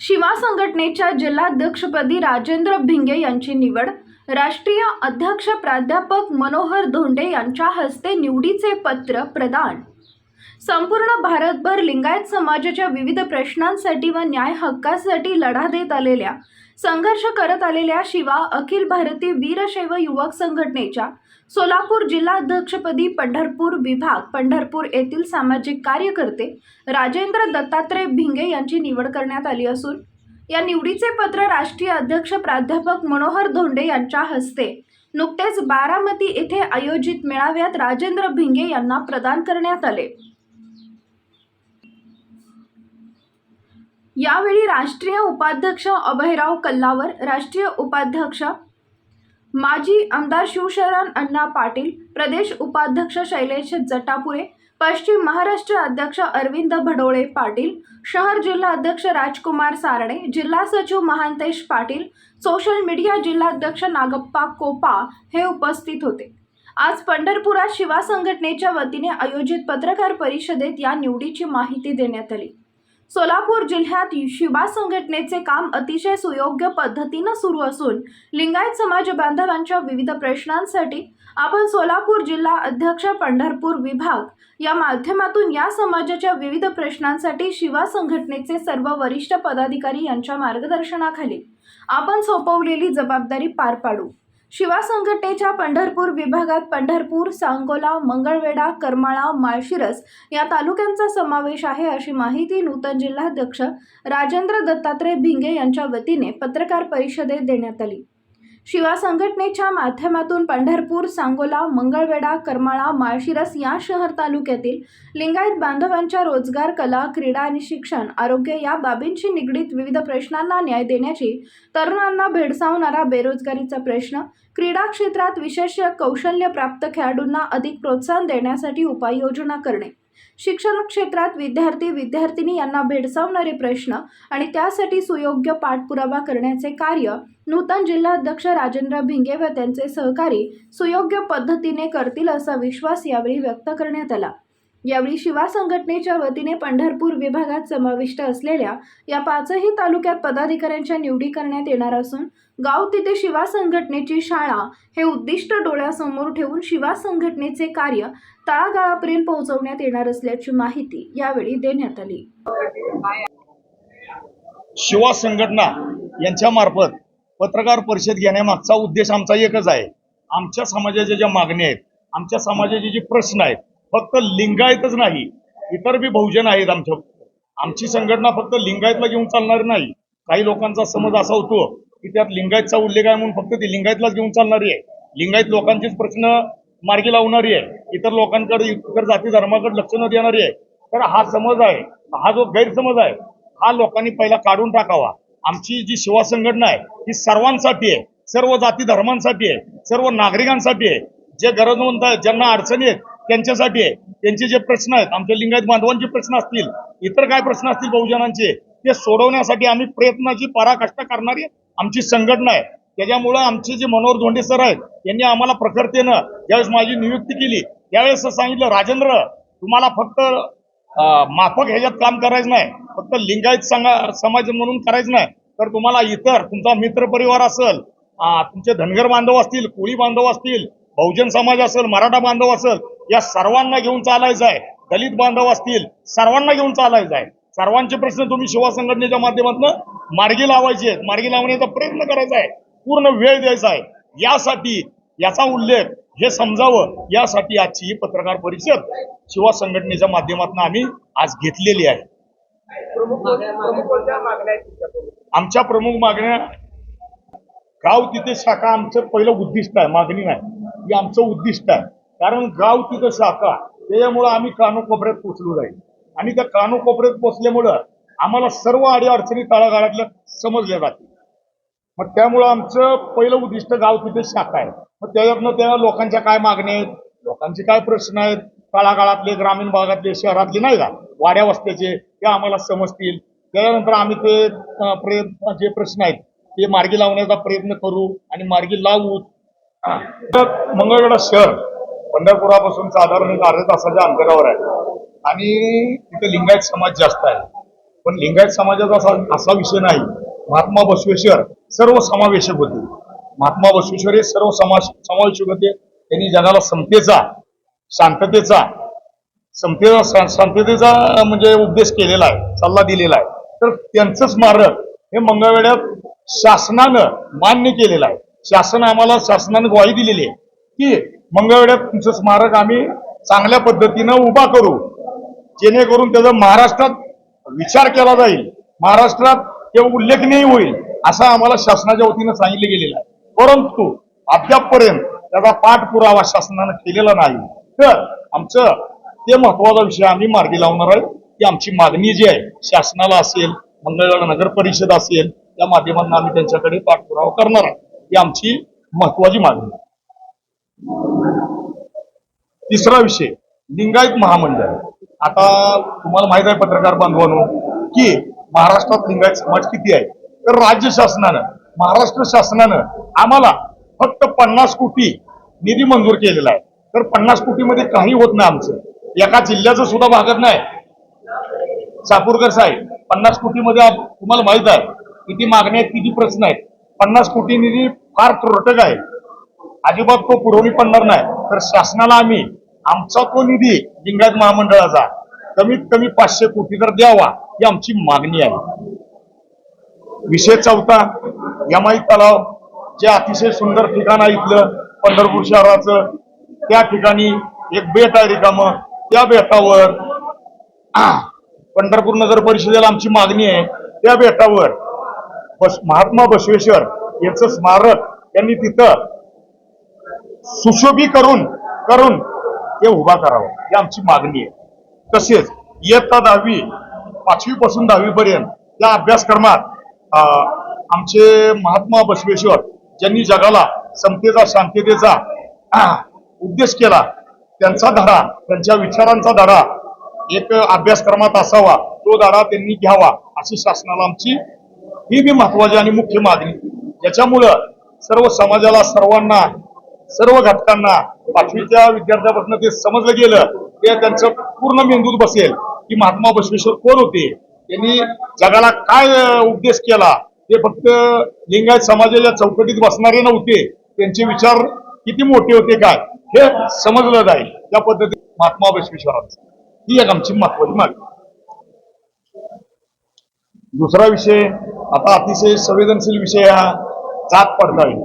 शिवा संघटनेच्या जिल्हाध्यक्षपदी राजेंद्र भिंगे यांची निवड. राष्ट्रीय अध्यक्ष प्राध्यापक मनोहर धोंडे यांच्या हस्ते निवडीचे पत्र प्रदान. संपूर्ण भारतभर लिंगायत समाजाच्या विविध प्रश्नांसाठी व न्याय हक्कासाठी लढा देत आलेल्या संघर्ष करत आलेल्या शिवा अखिल भारतीय वीरशैव युवक संघटनेच्या सोलापूर जिल्हाध्यक्षपदी पंढरपूर विभाग पंढरपूर येथील सामाजिक कार्यकर्ते राजेंद्र दत्तात्रय भिंगे यांची निवड करण्यात आली असून या निवडीचे पत्र राष्ट्रीय अध्यक्ष प्राध्यापक मनोहर धोंडे यांच्या हस्ते नुकतेच बारामती येथे आयोजित मेळाव्यात राजेंद्र भिंगे यांना प्रदान करण्यात आले. यावेळी राष्ट्रीय उपाध्यक्ष अभयराव कल्लावर राष्ट्रीय उपाध्यक्ष माजी आमदार शिवशरण अण्णा पाटील प्रदेश उपाध्यक्ष शैलेश जटापुरे पश्चिम महाराष्ट्र अध्यक्ष अरविंद भडोळे पाटील शहर जिल्हा अध्यक्ष राजकुमार सारणे जिल्हा सचिव महांतेश पाटील सोशल मीडिया जिल्हाध्यक्ष नागप्पा कोपा हे उपस्थित होते. आज पंढरपुरात शिवा संघटनेच्या वतीने आयोजित पत्रकार परिषदेत या निवडीची माहिती देण्यात आली. सोलापूर जिल्ह्यात शिवा संघटनेचे काम अतिशय सुयोग्य पद्धतीनं सुरू असून लिंगायत समाज बांधवांच्या विविध प्रश्नांसाठी आपण सोलापूर जिल्हा अध्यक्ष पंढरपूर विभाग या माध्यमातून या समाजाच्या विविध प्रश्नांसाठी शिवा संघटनेचे सर्व वरिष्ठ पदाधिकारी यांच्या मार्गदर्शनाखाली आपण सोपवलेली जबाबदारी पार पाडू. शिवा संघटनेच्या पंढरपूर विभागात पंढरपूर सांगोला मंगळवेढा करमाळा माळशिरस या तालुक्यांचा समावेश आहे अशी माहिती नूतन जिल्हाध्यक्ष राजेंद्र दत्तात्रय भिंगे यांच्या वतीने पत्रकार परिषदेत देण्यात आली. शिवा संघटनेच्या माध्यमातून पंढरपूर सांगोला मंगळवेढा करमाळा माळशिरस या शहर तालुक्यातील लिंगायत बांधवांच्या रोजगार कला क्रीडा आणि शिक्षण आरोग्य या बाबींशी निगडीत विविध प्रश्नांना न्याय देण्याची तरुणांना भेडसावणारा बेरोजगारीचा प्रश्न क्रीडा क्षेत्रात विशेष कौशल्य प्राप्त खेळाडूंना अधिक प्रोत्साहन देण्यासाठी उपाययोजना करणे. शिक्षण क्षेत्रात विद्यार्थी विद्यार्थिनी यांना भेडसावणारे प्रश्न आणि त्यासाठी सुयोग्य पाठपुरावा करण्याचे कार्य नूतन जिल्हाध्यक्ष राजेंद्र भिंगे व त्यांचे सहकारी सुयोग्य पद्धतीने करतील असा विश्वास यावेळी व्यक्त करण्यात आला. यावेळी शिवा संघटनेच्या वतीने पंढरपूर विभागात समाविष्ट असलेल्या या पाचही तालुक्यात पदाधिकाऱ्यांच्या निवडी करण्यात येणार असून गाव तिथे शिवा संघटनेची शाळा हे उद्दिष्ट डोळ्यासमोर ठेवून शिवा संघटनेचे कार्य तळागाळापर्यंत पोहोचवण्यात येणार असल्याची माहिती यावेळी देण्यात आली. शिवा संघटना यांच्या मार्फत पत्रकार परिषद घेण्यामागचा उद्देश आमचा एकच आहे. आमच्या समाजाच्या ज्या मागण्या आहेत आमच्या समाजाचे जे प्रश्न आहेत फक्त लिंगायतच नाही. इतर बी बहुजन आहेत आमच्या. आमची संघटना फक्त लिंगायतला घेऊन चालणार नाही. काही लोकांचा समज असा होतो की त्यात लिंगायतचा उल्लेख आहे म्हणून फक्त ती लिंगायतलाच घेऊन चालणारी आहे. लिंगायत लोकांचेच प्रश्न मार्गी लावणारी आहे. इतर लोकांकडे इतर जाती धर्माकडे लक्ष न देणारी आहे. तर हा समज आहे हा जो गैरसमज आहे हा लोकांनी पहिला काढून टाकावा. आमची जी शिवा संघटना आहे ही सर्वांसाठी आहे सर्व जाती धर्मांसाठी आहे सर्व नागरिकांसाठी आहे. जे गरजवंत आहेत ज्यांना अडचणी आहेत त्यांच्यासाठी आहे. त्यांचे जे प्रश्न आहेत आमच्या लिंगायत बांधवांचे प्रश्न असतील इतर काय प्रश्न असतील बहुजनांचे ते सोडवण्यासाठी आम्ही प्रयत्नाची पराकाष्ठा करणारी आमची संघटना आहे. त्याच्यामुळं आमचे जे मनोहर धोंडे सर आहेत यांनी आम्हाला प्रखरतेनं ज्यावेळेस माझी नियुक्ती केली त्यावेळेस सांगितलं राजेंद्र तुम्हाला फक्त माफक ह्याच्यात काम करायचं नाही. फक्त लिंगायत संघ- समाज म्हणून करायचं नाही. तर तुम्हाला इतर तुमचा मित्र परिवार असेल तुमचे धनगर बांधव असतील कोळी बांधव असतील बहुजन समाज असेल मराठा बांधव असेल या सर्वांना घेऊन चालायचं आहे. दलित बांधव असतील सर्वांना घेऊन चालायचं आहे. सर्वांचे प्रश्न तुम्ही शिवा संघटनेच्या माध्यमातून मार्गी लावायचे आहेत. मार्गी लावण्याचा प्रयत्न करायचा आहे. पूर्ण वेळ द्यायचा आहे. यासाठी याचा उल्लेख हे समजावं यासाठी आजची ही पत्रकार परिषद शिवा संघटनेच्या माध्यमातून आम्ही आज घेतलेली आहे. आमच्या प्रमुख मागण्या गाव तिथे शाखा आमचं पहिलं उद्दिष्ट आहे मागणी नाही. ही आमचं उद्दिष्ट आहे. कारण गाव तिथं शाखा त्याच्यामुळं आम्ही कानोकोपऱ्यात पोचलो जाईल आणि त्या कानोकोपऱ्यात पोचल्यामुळं आम्हाला सर्व आडी अडचणी तळागाळातल्या समजल्या जातील. मग त्यामुळं आमचं पहिलं उद्दिष्ट गाव तिथे शाखा आहे. मग त्याच्यातनं त्या लोकांच्या काय मागण्या आहेत? लोकांचे काय प्रश्न आहेत? तळागाळातले ग्रामीण भागातले शहरातले नाही का? वाड्या वस्त्याचे ते आम्हाला समजतील. त्यानंतर आम्ही ते प्रयत्न जे प्रश्न आहेत ते मार्गी लावण्याचा प्रयत्न करू आणि मार्गी लावू. तर मंगळवेढा शहर पंढरपुरापासून साधारण एक अर्ध्या तासाच्या अंतरावर आहे. आणि तिथे लिंगायत समाज जास्त आहे. पण लिंगायत समाजाचा असा असा विषय नाही. महात्मा बसवेश्वर सर्व समावेशक होते. महात्मा बसवेश्वर हे सर्व समाज समावेशक होते. त्यांनी जगाला समतेचा शांततेचा समतेचा शांततेचा म्हणजे उपदेश केलेला आहे सल्ला दिलेला आहे. तर त्यांचं स्मारक हे मंगळवेड्यात शासनानं मान्य केलेलं आहे. शासन आम्हाला शासनानं ग्वाही दिलेली आहे की मंगळवेड्यात तुमचं स्मारक आम्ही चांगल्या पद्धतीनं उभा करू. जेणेकरून त्याचा महाराष्ट्रात विचार केला जाईल. महाराष्ट्रात ते उल्लेखनीय होईल असं आम्हाला शासनाच्या वतीनं सांगितलं गेलेलं आहे. परंतु अद्यापपर्यंत त्याचा पाठपुरावा शासनानं केलेला नाही. तर आमचं ते महत्त्वाचा विषय आम्ही मार्गी लावणार आहे. की आमची मागणी जी आहे शासनाला असेल मंगळवेढा नगर परिषद असेल त्या माध्यमातून आम्ही त्यांच्याकडे पाठपुरावा करणार आहे. ही आमची महत्वाची मागणी आहे. तिसरा विषय लिंगायत महामंडळ. आता तुम्हाला माहीत आहे पत्रकार बांधवांनो की महाराष्ट्रात लिंगायत समाज किती आहे? तर राज्य शासनानं महाराष्ट्र शासनानं आम्हाला फक्त पन्नास कोटी निधी मंजूर केलेला आहे. तर पन्नास कोटीमध्ये काही होत नाही आमचं. एका जिल्ह्याचं सुद्धा भागत नाही. चापूरकर साहेब पन्नास कोटीमध्ये तुम्हाला माहीत आहे किती मागण्या आहेत किती प्रश्न आहेत. पन्नास कोटी निधी फार तुरटक आहे. अजिबात तो पुरवणी पडणार नाही. तर शासनाला आम्ही आमचा तो निधी लिंगायत महामंडळाचा कमीत कमी पाचशे कोटी तर द्यावा ही आमची मागणी आहे. विषय चौथा यमाई तलाव जे अतिशय सुंदर ठिकाण आहे इथलं पंढरपूर शहराचं. त्या ठिकाणी एक बेट आहे रिकामं त्या बेटावर पंढरपूर नगर परिषदेला आमची मागणी आहे. त्या बेटावर बस महात्मा बसवेश्वर यांचं स्मारक त्यांनी तिथं सुशोभी करून करून ते उभा करावं. ही आमची मागणी आहे. तसेच इयत्ता दहावी पाचवी पासून दहावी पर्यंत या अभ्यासक्रमात आमचे महात्मा बसवेश्वर ज्यांनी जगाला समतेचा शांततेचा उद्देश केला त्यांचा धडा त्यांच्या विचारांचा धडा एक अभ्यासक्रमात असावा तो धडा त्यांनी घ्यावा अशी शासनाला आमची ही बी महत्वाची आणि मुख्य मागणी. ज्याच्यामुळं सर्व समाजाला सर्वांना सर्व घटकांना पाचवीच्या विद्यार्थ्यापासून ते समजलं गेलं ते त्यांचं पूर्ण मेंदूत बसेल की महात्मा बसवेश्वर कोण होते? त्यांनी जगाला काय उपदेश केला? ते फक्त लिंगायत समाजाच्या चौकटीत बसणारे नव्हते. त्यांचे विचार किती मोठे होते काय हे समजलं जाईल. त्या पद्धतीत महात्मा बसवेश्वरांचं ही एक आमची महत्वाची मागणी. दुसरा विषय आता अतिशय संवेदनशील विषय हा जात पडताळणी.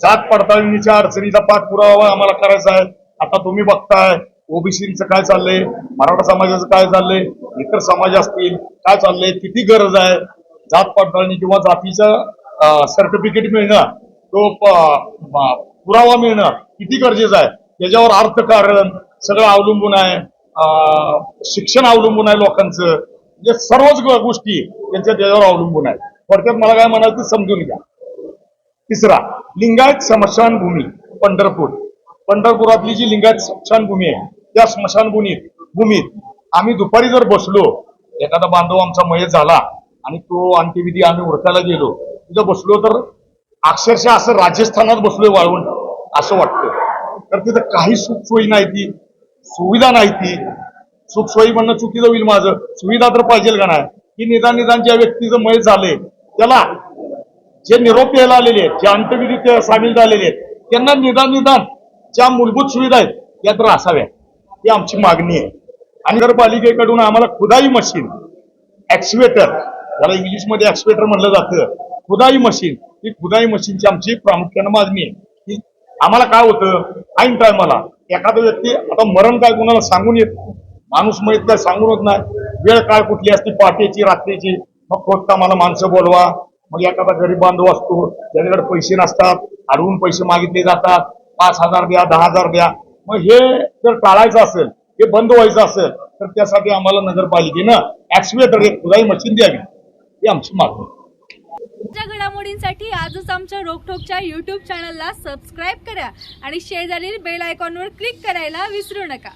जात पडताळणीच्या अडचणीचा पाठपुरावा आम्हाला करायचा आहे. आता तुम्ही बघताय ओबीसीचं काय चाललंय मराठा समाजाचं काय चाललंय इतर समाज असतील काय चाललंय किती गरज आहे जात पडताळणी किंवा जातीचं सर्टिफिकेट मिळणं तो पुरावा मिळणं किती गरजेचं आहे? त्याच्यावर अर्थकारण सगळं अवलंबून आहे. अं, शिक्षण अवलंबून आहे लोकांचं. म्हणजे सर्वच गोष्टी त्यांच्या त्याच्यावर अवलंबून आहेत. थोडक्यात मला काय म्हणायचं समजून घ्या. तिसरा लिंगायत स्मशानभूमी पंढरपूर. पंढरपुरातली जी लिंगायत स्मशानभूमी आहे त्या स्मशानभूमीत भूमीत आम्ही दुपारी जर बसलो एखादा बांधव आमचा मयत झाला आणि तो अंत्यविधी आम्ही उरकायला गेलो तिथं बसलो तर अक्षरशः असं राजस्थानात बसलोय वाळवून असं वाटतं तर तिथं काही सुखसोयी नाही ती सुविधा नाही ती. सुखसोयी म्हणणं चुकीचं होईल माझं. सुविधा तर पाहिजे का नाही? की निदान निदान ज्या व्यक्तीचं मयत झालंय त्याला जे निरोप द्यायला आलेले आहेत जे अंत्यविधीत सामील झालेले आहेत त्यांना निदान निदान ज्या मूलभूत सुविधा आहेत त्या तर असाव्या ही आमची मागणी आहे. नगरपालिकेकडून आम्हाला खुदाई मशीन ऍक्सिवेटर ज्याला इंग्लिशमध्ये ऍक्सिवेटर म्हणलं जातं. खुदाई मशीन ही खुदाई मशीनची आमची प्रामुख्यानं मागणी आहे. की आम्हाला काय होतं ऐन टायमाला एखादा व्यक्ती आता मरण काय कोणाला सांगून येत नाही. माणूस मयत काय सांगून होत नाही. वेळ काय कुठली असते पहाटेची रात्रीची मग खोदता मला माणसं बोलवा. मग एखादा गरीब बांधव असतो त्याच्याकडे पैसे नसतात अडवून पैसे मागितले जातात. पाच हजार द्या दहा हजार द्या. मग हे जर टाळायचं असेल हे बंद व्हायचं असेल तर त्यासाठी आम्हाला नगरपालिकेनं ऍक्सिवेटर एक खुदाई मशीन द्यावी. ही आमची मागणी. घडामोडींसाठी आजच आमच्या रोकठोकच्या यूट्यूब चॅनलला सबस्क्राईब करा आणि शेजारील बेल आयकॉनवर क्लिक करायला विसरू नका.